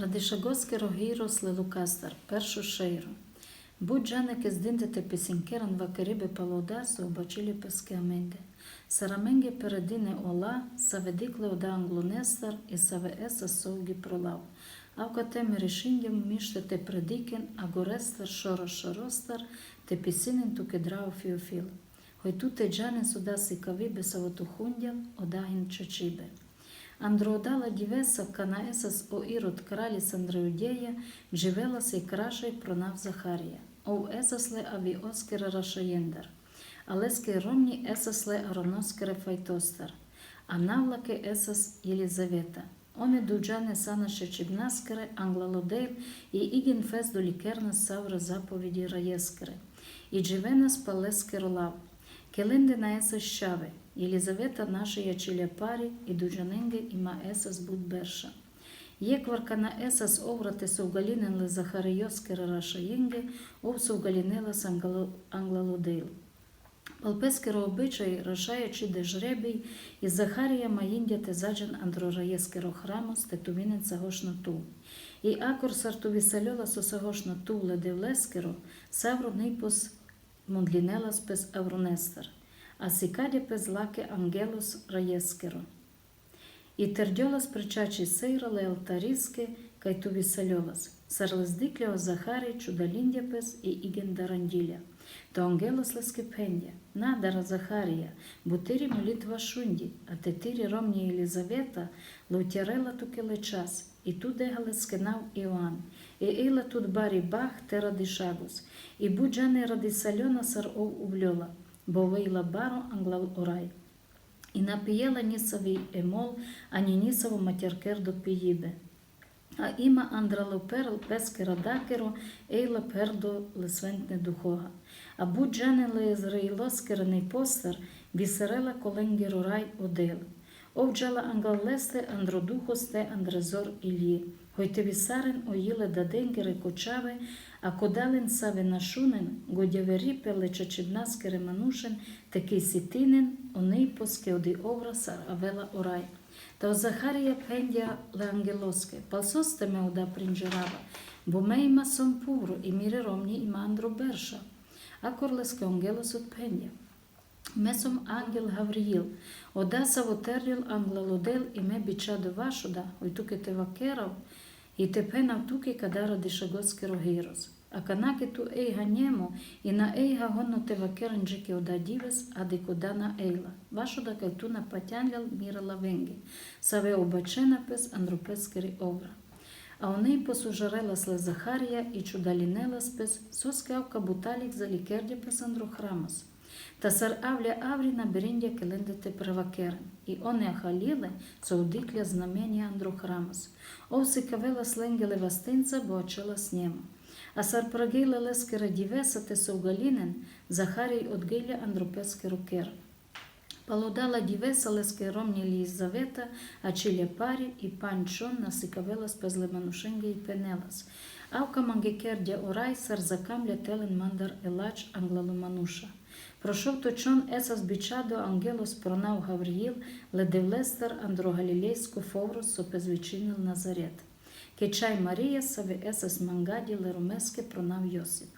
Радишагоски рогіро слилукастар, першу шейру. Будь джанеки здинтете песінкеран вакерибе палодасу обачилі песке аменде. Сараменге передине ола, саведикле ода англонестар і саве совгі пролав. Авкатеме решингем міштете предикен, агорестар шоро шоростар, те пісинен тукедрау фіофіл. Хой туте джанен суда сикави бесавотухундял, одагін чачибе. Андроодала дівеса канаесас о ірод краліс Андреудея, дживелас і крашай пронав Захарія. О есасле аві оскере рашаєндар. Алеске ромні есасле ароноскере файтостар. А навлаке есас Єлізавета. Оне дуджане сана шечібнаскере англалодейл і іген фес до лікерна савра заповіді раєскере. І дживенас палескеро лав. Келенде на есас щаве. Єлізавета наша ячиля парі і дуджаненге іма есас буд берша. Єкварка на есас оврате совгалінен ле Захарийоскере ов совгалінелас англалодейл. Палпескеро обичай, рашаючи де жребій, Захарія маїндя те андрораєскеро храмос, те тувінен. І акор сартові сальола со ледевлескеро, савро нейпос мондлінелас пес авронестер, раєскеро. І тердьолас причачі сейра ле алтаріске, кай туві сальолас, сарлездиклео Захарій чудаліндя пес і іген даранділя. То ангелос лескепендя, надара Захарія, бутирі молитва шунді, а тетирі ромні Єлізавета, лутярела тукеле час, і туде галескенав Іоанн, і ейла тут барі бах те ради шагус, і ради сальона сар ов убльола, бо вейла баро англал орай. І напієла нісовий емол, ані нісово матяркер до піїбе. А іма андрало перл пескера дакеро, ейла пердо лесвентне духога. А джанеле зрейло скерений постер, вісерела коленгеро рай одел. Овджала ангаллесте андродухосте андрезор ілі. Хойте вісарен оїле даденгере кочаве, а кодален саве нашунен, годявері пеле чачебнаскере манушен, такий сітинен, оний поске оди оврасар авела орай. Та о Захарія пендя ле ангелоске, палсосте ме ода принджерава, бо ме има сом пуро, і міре ромні има андро берша. А корлеске ангелос от пендя. Месом ангел Гавриїл, ода савотерріл англалодел і ме бичадо вашода, ой туке те вакерав, і тепе навтуки кадара дишагоски рогирос. А канаки ту ейга нємо, і на ейга гонно те вакеренджики ода дівес, а дикода на ейла. Вашода кайтуна патянлял міра лавенги, саве обачена пес андропескери овра. А у неї посужарела сле Захарія і чудалінела спес, соскавка буталік за лікердя пес андрохрамос. Та сар авля авріна беріндя келендете превакерен, і оне ахаліле цаудикля знамення андрохрамос. Овси кавела сленгеле вастинца, бо очела снема. А сар прагейла лескера дівеса те совгалінен, Захарій от гейля рукер. Палодала дівеса леске ромні Лізавета, а чиля парі і панчон насикавела спезле манушенге і пенелас. Авка мангекердя орай сар закамля телен мандар елач англаломануша. Пройшов точон есас бичадо ангелос пронав Гавриїл, ледевлестер андрогалілейську фоврос сопезвичинил Назарет. Кечай Марія саве есас мангаді леромеске пронав Йосип.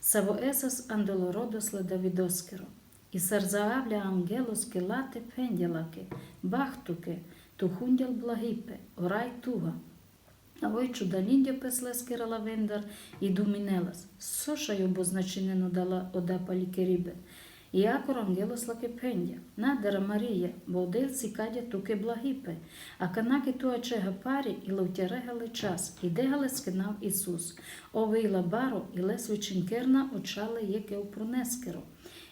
Саво есас анделородос ледавідоскеро. І сарзаавля ангелос келате пендялаке, бахтуке, тухундял благипе, орай туга. А ой чудаліндя песлескера лавендар і думінелас. Соша й дала ода палікерібе. І акор ангелос лаке. Надера Марія, бо одельці кадя туке благипе, а канаки туачега парі і ловтярегали час, і дегале скинав Ісус. Овейла баро і лесвичинкерна очале єке опронескеро.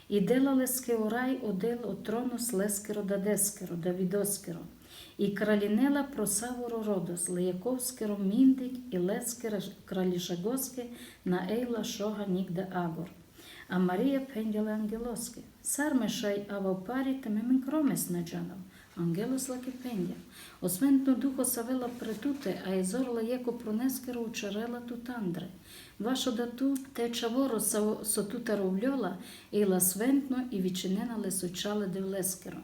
І делале скеорай одел от трону слескеро дадескеро, давідоскеро. І кралінела просаворо родос, леяковскеро міндик і лескеро кралішагоске на ейла шога нігде агор. А Марія пендяла ангелоске. Сармешай ава парі темемен кромес наджанав. Ангелос лаки пендя. Освентно духо савела притуте, а езор лаєко пронескеро учарела тутандре. Вашо дату те чаворо сотута ровльола, і ласвентно і вічинена лесучале девлескеро.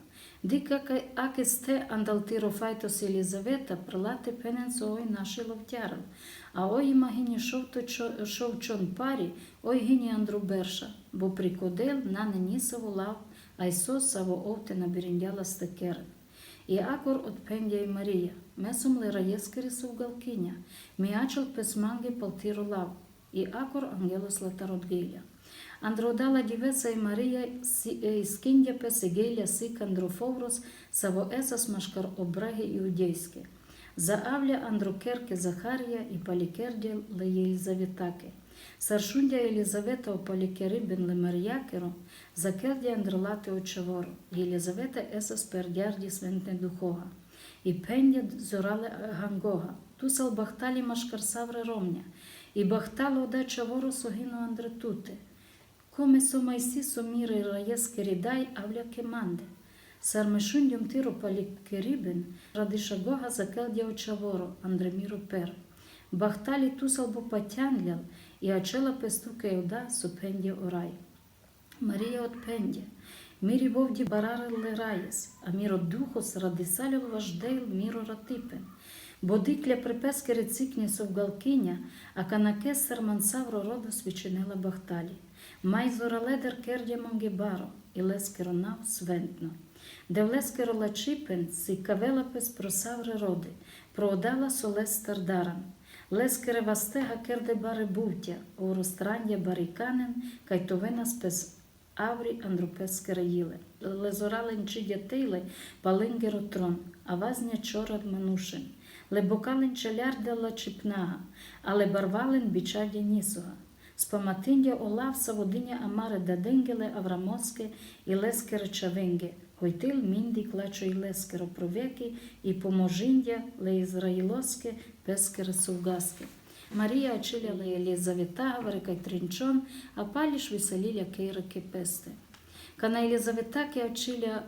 Андалтиро файтос Елізавета прилати пененс ой наші ловтярин. А ой чо- шовчон парі, ой гині Андруберша, бо прикодел на ненісову лав, а Ісос саво овте набіріндяла стекерин. І акор от пендя і Марія, месом лера єскері сувгалкиня, міачел песманги палтиру лав, і акор ангелос латародгеля. Андродала дівеца і Марія скіндя песегеля сик андрофоврос, саво есас машкар обраги іудейське. Заавля андрокерке Захарія і палікердя ле Єлізаветаке. Саршундя Єлізавета о палікерибен ле Маріякеро, закердя андролати очеворо. Єлізавета есас пердярді свентне духога. І пендя зорале гангога. Тусал бахталі машкар савре ромня. І бахтало ода чаворо согіно андретуте. Come so mai si so mire raies keridai avlia kemande. Sarmeshundium tiro palikeriben radishagoha zakeldia очаворо Андреміро пер. Бахталі тусал бо патянлял, і ачела пестуке юда супенді орай. Марія от пендя. Мірі вовді барари лераєс, а міро духос радисалюл важдейл міро ратипен. Бодикля припески рецикні совгалкиня, а канаке сермансавро роду свічинила бахталі. Май зораледер кердя мангебаро, і лескеро нав свентно. Де влескеро лачипен, си кавелапес просавре роди, проодала солес стардаран. Лескере вастега керде бари бувтя, оространдя бариканен, кайтовена спес аврі андропескере їле. Лезорален чи дятейле, палингеро трон, а вазня чорад манушин. Лебокален челярда лачипнага, але барвален бичадя нісуга. Спаматиндя олав саводиня амаре даденгеле аврамоске і лескере чавенге, хойтил мінді клачо і лескеро провеки і поможиндя ле ізраїлоске пескере сувгаске. Марія очиля ле Єлізавета, варикай тринчон, а паліш веселіля кейреки песте. Кана Єлізаветаке очиля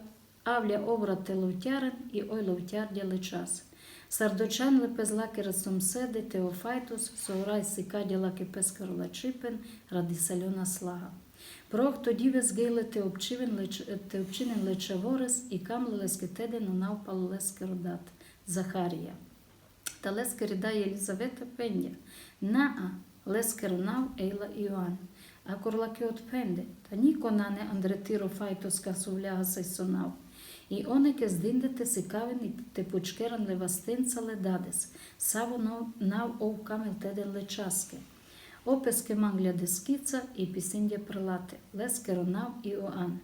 авля обрате ловтярин і ой ловтярдя лечас. Сардочан лепезлаки расумседи, Теофайтус, Соурай сикадя лаки пескару лачипен, ради сальона слага. Прох тоді везгейле те обчивен леч, те обчинен лечеворес і камле лескетеде нунав палолеске родат. Захарія. Та леске ріда Єлізавета пендя. Наа леске ронав ейла Іоанн. А корлаки от пенде, та ніко нане андретиро файтос касувляга І онеке здиндете сикавен і те пучкеран левастинца ледадес, саво нав, нав ов камел теден лечаске. Опеске мангля дескіца і пісіндя прилати, леске ронав Іоанн.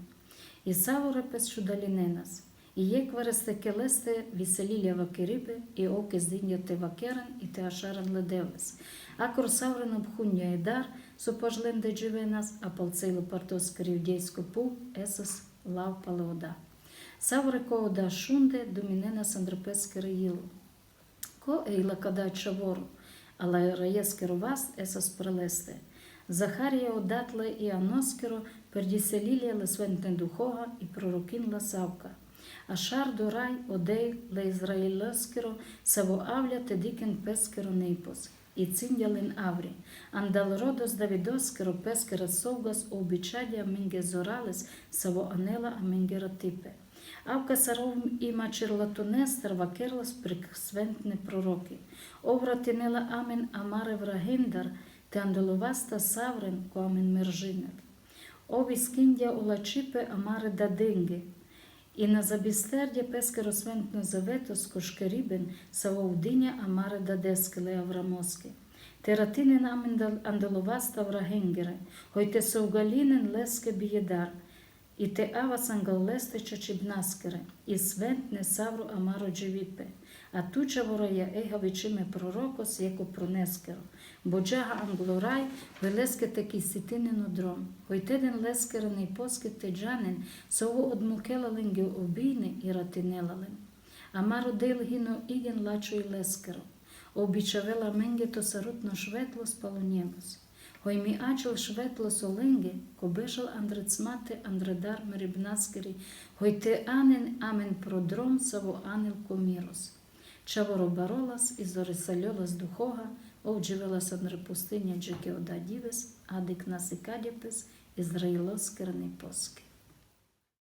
І саво репес чудаліненас. І є кверестеке лесте веселілля вакериби, і оке здиндя те вакерен, і те ашарен ледевес. А корсаврен обхуння едар, сопожлен де дживенас, а палцейло партос карівдейсько пув, есос лав палеода. Савре коода шунде домінена сандропеске реїло. Ко ейла када чавору, але раєскеро вас есос прелесте. Захарія одатле і аноскеро пердіселілія лесвентне духога і пророкін ласавка. Ашар до рай одей ле Ізраїлескеро саво авля тедікен пескеро нейпос. І циндялин аврі, андал родос Давідоскеро пескера совгас обічадя мингезоралес саво анела амингера типе. Авка саров іма черлатонестер вакерлас приксвентне пророки. Овратинела амен амаре врагендар, те андоловаста саврен коамен мержинет. Ови скиндя улачипе амаре дадинги. І на забістердя песке розвентно заветос кошкерібен савовдиня амаре дадескеле аврамоске. Тератинен амен андоловаста врагенгере, хойте совгалінен леске бієдар – і те авас ангаллесте чачібнаскере, і свентне савру амаро джевіпе, а туча ворая ега вичиме пророкос, яко пронескеро, бо джага англорай велеске таки ситинен одром, хойтеден лескерений поски теджанин, сово одмукела ленге обійне і ратинелален. Амаро дел гіно іген лачо й лескеро, обічавела менге то сарутно шветло спалонємос. Hoj mi ačel švetlo solengi, ko bežal andrecmate andredar meribnaskeri, hoj te anen amen prodrom savo anel komiros. Чаворо баролас і зорисальолас духога, овдживелас андрепустиня джекеода дівес, адик насикадіпес, ізраїлос керни поски.